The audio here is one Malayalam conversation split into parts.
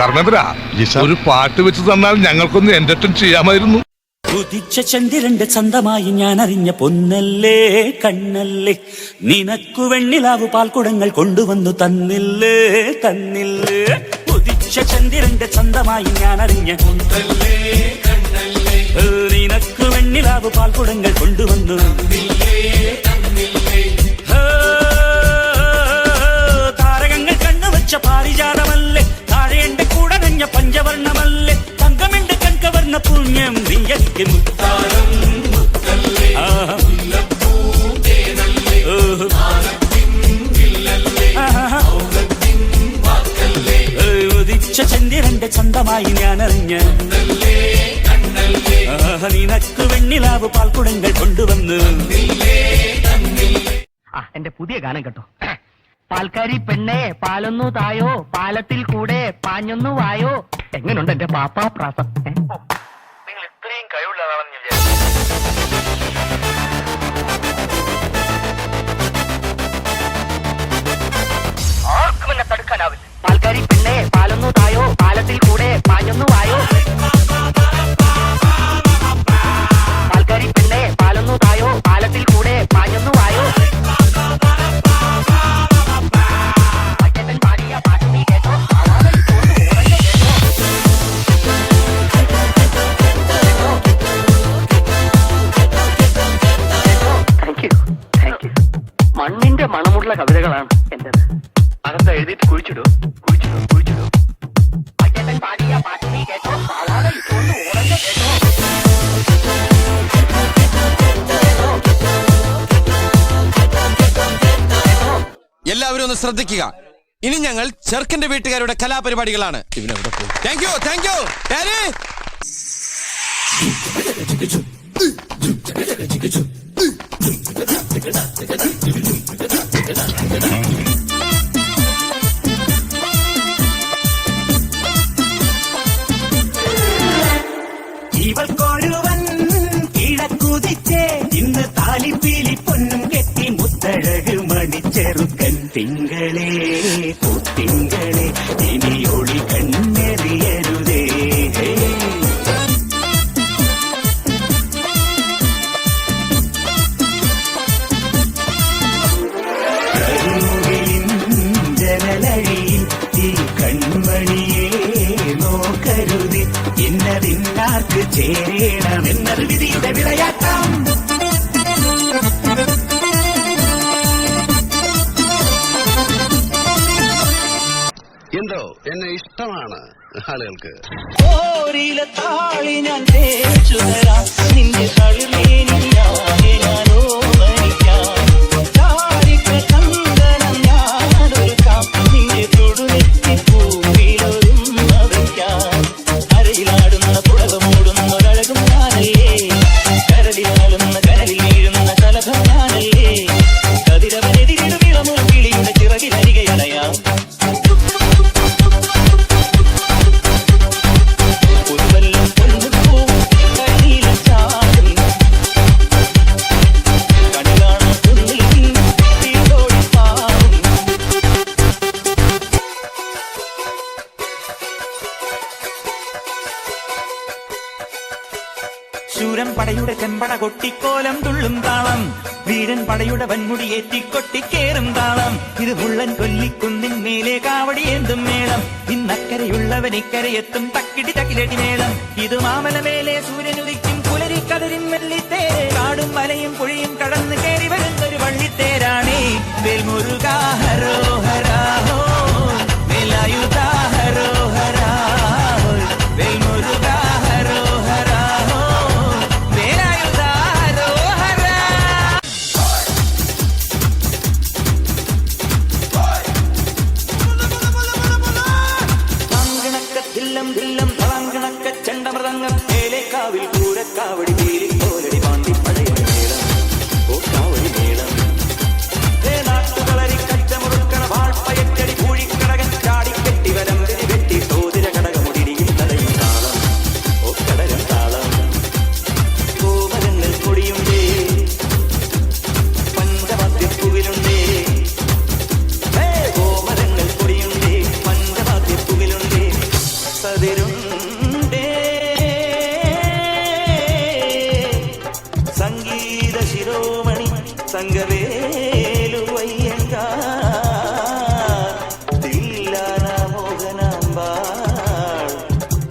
ധർമ്മേന്ദ്ര ഒരു പാട്ട് വെച്ച് തന്നാൽ ഞങ്ങൾക്കൊന്ന് എന്റർടൈൻ ചെയ്യാമായിരുന്നു. ഉദിച്ച ചന്ദ്രന്റെ ചന്തമായി ഞാൻ അറിഞ്ഞ പൊന്നല്ലേ കണ്ണല്ലേ. നിനക്കു വെണ്ണിലാവ് പാൽക്കുടങ്ങൾ കൊണ്ടുവന്നു തന്നില്ലേ തന്നില്ലേ. ഉദിച്ച ചന്ദ്രന്റെ ചന്തമായി ഞാൻ അറിഞ്ഞ നിനക്കു വെണ്ണിലാവ് പാൽക്കുടങ്ങൾ കൊണ്ടുവന്നു ഹേ, കൺകവർണ പുണ്യം മുത്താരം. ഓഹോ. ആഹാ. ഏ, ഉദിച്ച ചന്ദ്രന്റെ ചന്തമായി ഞാൻ അറിഞ്ഞ നിനക്ക് വെണ്ണിലാവ് പാൽക്കുടങ്ങൾ കൊണ്ടുവന്നു. ആ എന്റെ പുതിയ ഗാനം കേട്ടോ. പാൽക്കാരി പെണ്ണേ പാലൊന്നു തായോ പാലത്തിൽ കൂടെ പാഞ്ഞൊന്നു വായോ. എങ്ങനുണ്ട് എന്റെ പാപ്പാ പ്രാസം? മണമുള്ള കവിതകളാണ് എന്റേത്. അകത്ത് എഴുതിയിട്ട് കുഴിച്ചിടൂ കുഴിച്ചിടൂ കുഴിച്ചിടൂ. എല്ലാവരും ഒന്ന് ശ്രദ്ധിക്കുക. ഇനി ഞങ്ങൾ ചെറുക്കന്റെ വീട്ടുകാരുടെ കലാപരിപാടികളാണ്. താങ്ക് യു താങ്ക് യു തിങ്കളേ തിങ്കളേ ഇനി ഒളി കണ്ണെറിയരുതേ. കരുമുകിലിൻ ജനലഴിയിൽ ഈ കൺമണിയെ നോക്കരുത്. ഇന്നതിന്നാർക്ക് ചേരണമെന്നത് വിധിയുടെ ആളുകൾക്ക് താളി ഞാൻ തേച്ചു തരാം. നിന്റെ കളിലേനി ഞാനെ ശൂരൻ പടയുടെ ചെമ്പട കൊട്ടിക്കോലം തുള്ളും താളം. വീരൻ പടയുടെ വൻമുടി ഏറ്റിക്കൊട്ടിക്കേറും താളം. ഇത് മുള്ളൻ കൊല്ലിക്കുന്നിൻ മേലെ കാവടി എന്തും മേളം. ഇന്നക്കരയുള്ളവൻ ഇക്കരയെത്തും തക്കിടി തക്കിലടി മേളം. ഇത് മാമലമേലെ സൂര്യൻ ഉദിക്കും പുലരി കതിരിൻ വെള്ളിത്തേ കാടും മലയും പുഴയും കടന്നു കയറി വരുന്നൊരു വള്ളിത്തേരാണേ. വേൽമുരുകാ ശിരോമണി സംഗവേലു മോഹനാമ്പാൾ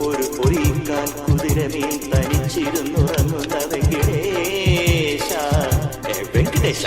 ഒരു പൊയ്ക്കാൽ കുതിരമേൽ തനിച്ചിരുന്നുറങ്ങുന്ന വെങ്കടേശ ഏ, വെങ്കടേശ